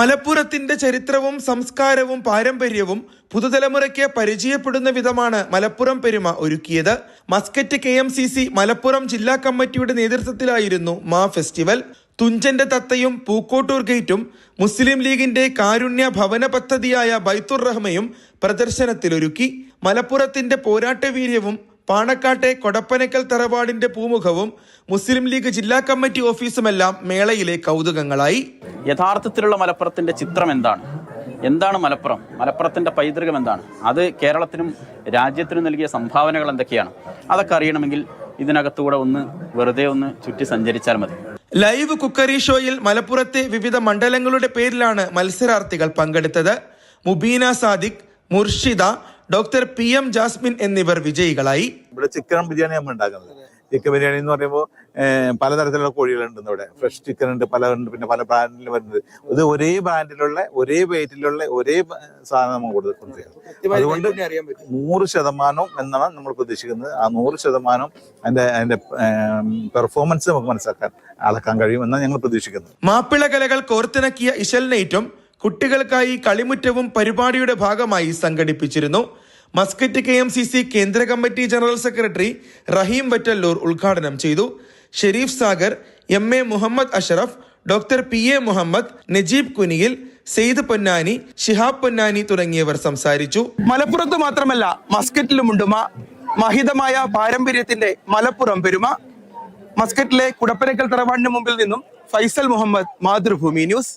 മലപ്പുറത്തിന്റെ ചരിത്രവും സംസ്കാരവും പാരമ്പര്യവും പുതുതലമുറയ്ക്ക് പരിചയപ്പെടുന്ന വിധമാണ് മലപ്പുറം പെരുമ ഒരുക്കിയത്. Muscat K M C C Malappuram ജില്ലാ കമ്മിറ്റിയുടെ നേതൃത്വത്തിലായിരുന്നു മാ ഫെസ്റ്റിവൽ. തുഞ്ചന്റെ തത്തയും പൂക്കോട്ടൂർ ഗേറ്റും മുസ്ലിം ലീഗിന്റെ കാരുണ്യ ഭവന പദ്ധതിയായ ബൈത്തുർ റഹ്മയും പ്രദർശനത്തിലൊരുക്കി. മലപ്പുറത്തിന്റെ പോരാട്ടവീര്യവും പാണക്കാട്ടെ കൊടപ്പനക്കൽ തറവാടിന്റെ പൂമുഖവും മുസ്ലിം ലീഗ് ജില്ലാ കമ്മിറ്റി ഓഫീസുമെല്ലാം മേളയിലെ കൗതുകങ്ങളായി. യഥാർത്ഥത്തിലുള്ള മലപ്പുറത്തിന്റെ ചിത്രം എന്താണ്? എന്താണ് മലപ്പുറം? മലപ്പുറത്തിന്റെ പൈതൃകം എന്താണ്? അത് കേരളത്തിനും രാജ്യത്തിനും നൽകിയ സംഭാവനകൾ എന്തൊക്കെയാണ്? അതൊക്കെ അറിയണമെങ്കിൽ ഇതിനകത്തൂടെ ഒന്ന് വെറുതെ ഒന്ന് ചുറ്റി സഞ്ചരിച്ചാൽ മതി. ലൈവ് കുക്കറി ഷോയിൽ മലപ്പുറത്തെ വിവിധ മണ്ഡലങ്ങളുടെ പേരിലാണ് മത്സരാർത്ഥികൾ പങ്കെടുത്തത്. Mubeena Sadiq Murshida doctor P M Jasmin എന്നിവർ വിജയികളായി. ഇവിടെ ചിക്കൻ ബിരിയാണി നമ്മൾ ഉണ്ടാക്കുന്നത്. ചിക്കൻ ബിരിയാണി എന്ന് പറയുമ്പോൾ പലതരത്തിലുള്ള കോഴികളുണ്ട് ഇവിടെ. ഫ്രഷ് ചിക്കൻ ഉണ്ട് പല ഉണ്ട് പിന്നെ പല ബ്രാൻഡിൽ വരുന്നത്. ഇത് ഒരേ ബ്രാൻഡിലുള്ള ഒരേ വെയിറ്റിലുള്ള ഒരേ സാധനം നമ്മൾ കൊടുത്തിട്ടുണ്ട് അതുകൊണ്ട് നൂറ് ശതമാനം എന്നാണ് നമ്മൾ പ്രതീക്ഷിക്കുന്നത് ആ നൂറ് ശതമാനം അതിന്റെ അതിന്റെ പെർഫോമൻസ് നമുക്ക് മനസ്സിലാക്കാൻ അളക്കാൻ കഴിയും എന്നാണ് ഞങ്ങൾ പ്രതീക്ഷിക്കുന്നത്. മാപ്പിള കലകൾ കോർത്തിണക്കിയ ഇശൽ നൈറ്റും കുട്ടികൾക്കായി കളിമുറ്റവും പരിപാടിയുടെ ഭാഗമായി സംഘടിപ്പിച്ചിരുന്നു. Muscat K M C C കേന്ദ്ര committee general secretary Rahim Vattallur ഉദ്ഘാടനം ചെയ്തു. Sherif Sagar M A Muhammad Ashraf doctor P A Muhammad Najeeb Kuniyil Syed Ponnani Shihab Ponnani തുടങ്ങിയവർ സംസാരിച്ചു. മലപ്പുറത്ത് മാത്രമല്ല മസ്കറ്റിലുമുണ്ട് മഹിതമായ പാരമ്പര്യത്തിന്റെ മലപ്പുറം പെരുമ. മസ്കറ്റിലെ കുടപ്പനക്കൽ തറവാടിന് മുമ്പിൽ നിന്നും ഫൈസൽ മുഹമ്മദ് മാതൃഭൂമി ന്യൂസ്.